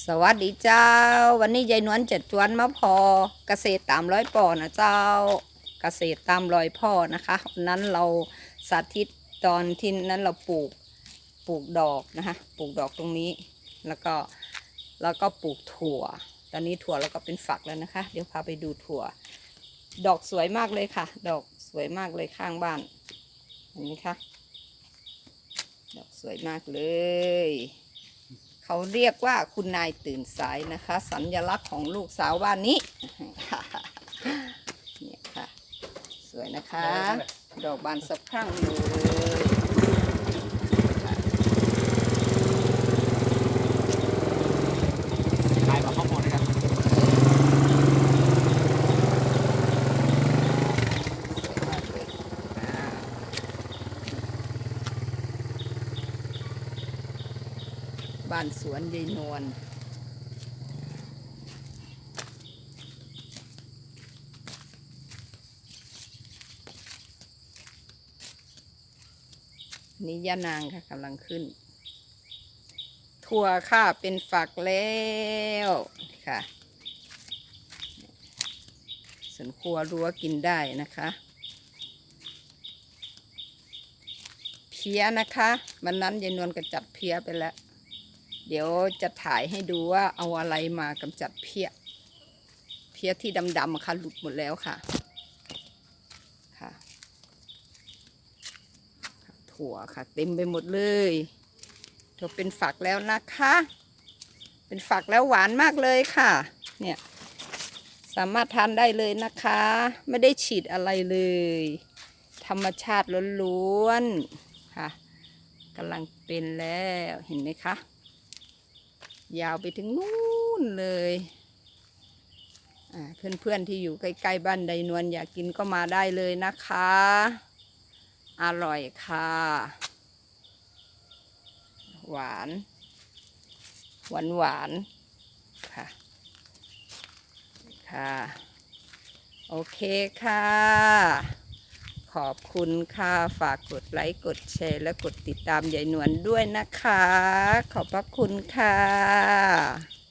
สวัสดีเจ้า วันนี้ยายนวลจะจวนมาพอเกษตรตามร้อยปอนะเจ้า เกษตรตามรอยพ่อนะคะวันนั้นเราสาธิตตอนที่นั้นเราปลูกปลูกดอกนะคะปลูกดอกตรงนี้ แล้วก็แล้วก็ปลูกถั่ว ตอนนี้ถั่วเราก็เป็นฝักแล้วนะคะ เดี๋ยวพาไปดูถั่ว ดอกสวยมากเลยค่ะ ดอกสวยมากเลยข้างบ้านเห็นไหมคะดอกสวยมากเลย เขาเรียกว่าคุณนายตื่นสายนะคะ สัญลักษณ์ของลูกสาวบ้านนี้เนี่ยค่ะ สวยนะคะ ดอกบานสะพรั่งเลย ขายมาข้าวหมดนะครับ สวยมากเลยอ่า บ้านสวนยายนวลนี่ย่านางค่ะกำลังขึ้น ถั่วค่ะเป็นฝักแล้วค่ะ ส่วนครัวรั้วกินได้นะคะเพี้ยนะคะ วันนั้นยายนวลก็จับเพี้ยไปแล้ว เดี๋ยวจะถ่ายให้ดูว่าเอาอะไรมากำจัดเพี้ย เพี้ยที่ดำๆค่ะหลุดหมดแล้วค่ะ ค่ะ ถั่วค่ะ เต็มไปหมดเลยถั่วเป็นฝักแล้วนะคะ เป็นฝักแล้วหวานมากเลยค่ะ เนี่ยสามารถทานได้เลยนะคะ ไม่ได้ฉีดอะไรเลย ธรรมชาติล้วนๆค่ะกำลังเป็นแล้วเห็นไหมคะ ยาวไปถึงนู่นเลยอ่าเพื่อนๆที่อยู่ใกล้ๆบ้านไดนวลอยากกินก็มาได้เลยนะคะ อร่อยค่ะ หวาน หวานหวานๆค่ะ ค่ะ โอเคค่ะ ขอบคุณค่ะ ฝากกดไลค์ กดแชร์ และกดติดตามยายนวลด้วยนะคะ ขอบพระคุณค่ะ